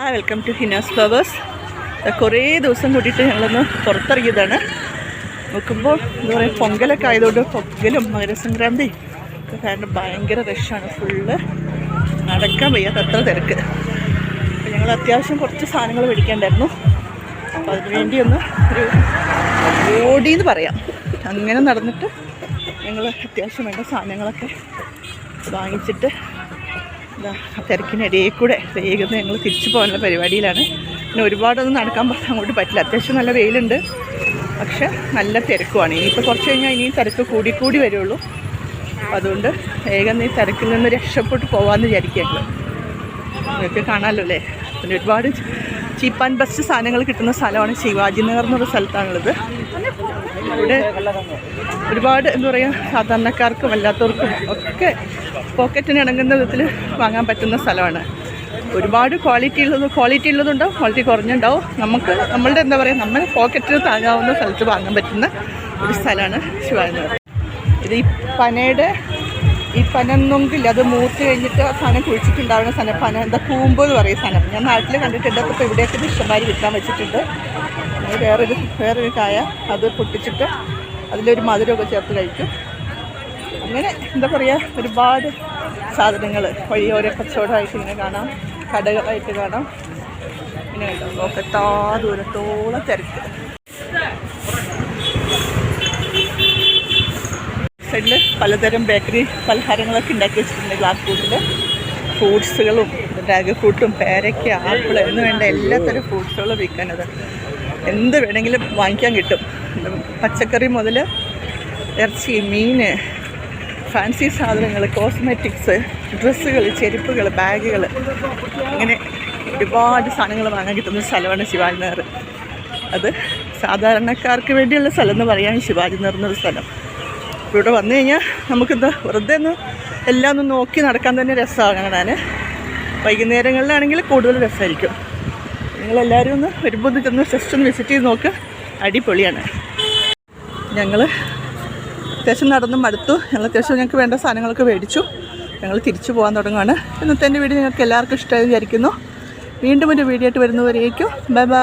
Hi welcome to Hina's flowers കുറേ ദിവസം കൂടിയിട്ട് ഞങ്ങളൊന്ന് പുറത്തിറങ്ങിയതാണ്. നോക്കുമ്പോൾ എന്താ പറയുക പൊങ്കലൊക്കെ ആയതുകൊണ്ട് പൊങ്കലും മകരസംക്രാന്തി ഒക്കെ കാരണം ഭയങ്കര റഷാണ് ഫുള്ള് നടക്കാൻ വയ്യാത്ത അത്ര തിരക്ക്. അപ്പോൾ ഞങ്ങൾ അത്യാവശ്യം കുറച്ച് സാധനങ്ങൾ മേടിക്കേണ്ടായിരുന്നു അപ്പോൾ അതിന് വേണ്ടി ഒന്ന് ഒരു എന്ന് പറയാം. അങ്ങനെ നടന്നിട്ട് ഞങ്ങൾ അത്യാവശ്യം വേണ്ട സാധനങ്ങളൊക്കെ വാങ്ങിച്ചിട്ട് തിരക്കിനിടയിൽ കൂടെ വേഗം ഞങ്ങൾ തിരിച്ചു പോകാനുള്ള പരിപാടിയിലാണ്. പിന്നെ ഒരുപാടൊന്നും നടക്കാൻ അങ്ങോട്ട് പറ്റില്ല. അത്യാവശ്യം നല്ല വെയിലുണ്ട്. പക്ഷെ നല്ല തിരക്കുമാണ് ഇനിയിപ്പോൾ കുറച്ച് കഴിഞ്ഞാൽ ഇനിയും തിരക്ക് കൂടി കൂടി വരുള്ളൂ. അതുകൊണ്ട് വേഗം ഈ തിരക്കിൽ നിന്ന് രക്ഷപ്പെട്ട് പോകാമെന്ന് വിചാരിക്കുക ഞങ്ങൾ നിങ്ങൾക്ക് കാണാമല്ലോ അല്ലേ? പിന്നെ ഒരുപാട് ചീപ്പ് ആൻഡ് ബെസ്റ്റ് സാധനങ്ങൾ കിട്ടുന്ന സ്ഥലമാണ് ശിവാജി നഗർ എന്നൊരു സ്ഥലത്താണുള്ളത്. ഇവിടെ ഒരുപാട് എന്താ പറയുക സാധാരണക്കാർക്കും അല്ലാത്തവർക്കും ഒക്കെ പോക്കറ്റിന് ഇണങ്ങുന്ന വിധത്തിൽ വാങ്ങാൻ പറ്റുന്ന സ്ഥലമാണ്. ഒരുപാട് ക്വാളിറ്റി ഉള്ളത് ക്വാളിറ്റി ഉള്ളതുണ്ടാവും ക്വാളിറ്റി കുറഞ്ഞുണ്ടാവും. നമുക്ക് നമ്മളുടെ എന്താ പറയുക നമ്മുടെ പോക്കറ്റിന് താങ്ങാവുന്ന സ്ഥലത്ത് വാങ്ങാൻ പറ്റുന്ന ഒരു സ്ഥലമാണ് ശിവാനന്ദ ഇത് ഈ പനയുടെ ഈ പനന്നൊങ്കില്ല അത് മൂത്ത് കഴിഞ്ഞിട്ട് സാധനം കുഴിച്ചിട്ടുണ്ടാവുന്ന സാധനം പന എന്താ കൂമ്പ് എന്ന് പറയുന്ന സാധനം. ഞാൻ നാട്ടിൽ കണ്ടിട്ടുണ്ട് അപ്പോൾ ഇവിടെയൊക്കെ ഇഷ്ടംമാരി വിൽക്കാൻ വെച്ചിട്ടുണ്ട്. വേറൊരു വേറൊരു കായ അത് പൊട്ടിച്ചിട്ട് അതിലൊരു മധുരമൊക്കെ ചേർത്ത് കഴിക്കും. അങ്ങനെ എന്താ പറയുക ഒരുപാട് സാധനങ്ങൾ. വഴിയോര കച്ചവടമായിട്ട് ഇങ്ങനെ കാണാം. കടകളായിട്ട് കാണാം. ഇങ്ങനെ നോക്കത്താ ദൂരത്തോളം തിരക്ക്. സൈഡിൽ പലതരം ബേക്കറി പലഹാരങ്ങളൊക്കെ ഉണ്ടാക്കി വെച്ചിട്ടുണ്ട് ഗ്ലാസ് ഫ്രൂട്ടിൽ ഫ്രൂട്ട്സുകളും ഡ്രാഗൺ ഫ്രൂട്ടും പേരയ്ക്ക ആപ്പിൾ എന്ന് വേണ്ട എല്ലാത്തരം ഫ്രൂട്ട്സുകളും വിൽക്കാനത്. എന്ത് വേണമെങ്കിലും വാങ്ങിക്കാൻ കിട്ടും. പച്ചക്കറി മുതൽ ഇറച്ചി മീൻ ഫാൻസി സാധനങ്ങൾ കോസ്മെറ്റിക്സ് ഡ്രസ്സുകൾ ചെരുപ്പുകൾ ബാഗുകൾ അങ്ങനെ ഒരുപാട് സാധനങ്ങൾ വാങ്ങാൻ കിട്ടുന്ന സ്ഥലമാണ് ശിവാജി നഗർ അത് സാധാരണക്കാർക്ക് വേണ്ടിയുള്ള സ്ഥലം എന്ന് പറയാൻ ശിവാജി നഗർ എന്നൊരു സ്ഥലം. അപ്പോൾ ഇവിടെ വന്നു കഴിഞ്ഞാൽ നമുക്കിത് വെറുതെ ഒന്ന് എല്ലാം ഒന്ന് നോക്കി നടക്കാൻ തന്നെ രസമാണ് കാണാൻ വൈകുന്നേരങ്ങളിലാണെങ്കിൽ കൂടുതൽ രസമായിരിക്കും. നിങ്ങളെല്ലാവരും ഒന്ന് വരുമ്പോൾ ഒന്ന് ജസ്റ്റ് ഒന്ന് വിസിറ്റ് ചെയ്ത് നോക്കുക അടിപൊളിയാണ്. ഞങ്ങൾ അത്യാവശ്യം നടന്നും മടുത്തു. ഞങ്ങൾ അത്യാവശ്യം ഞങ്ങൾക്ക് വേണ്ട സാധനങ്ങളൊക്കെ മേടിച്ചു. ഞങ്ങൾ തിരിച്ചു പോകാൻ തുടങ്ങുകയാണ് ഇന്നത്തെ എന്റെ വീഡിയോ ഞങ്ങൾക്ക് എല്ലാവർക്കും ഇഷ്ടമായി വിചാരിക്കുന്നു. വീണ്ടും ഒരു വീഡിയോ ആയിട്ട് വരുന്നവരേക്കും. Bye bye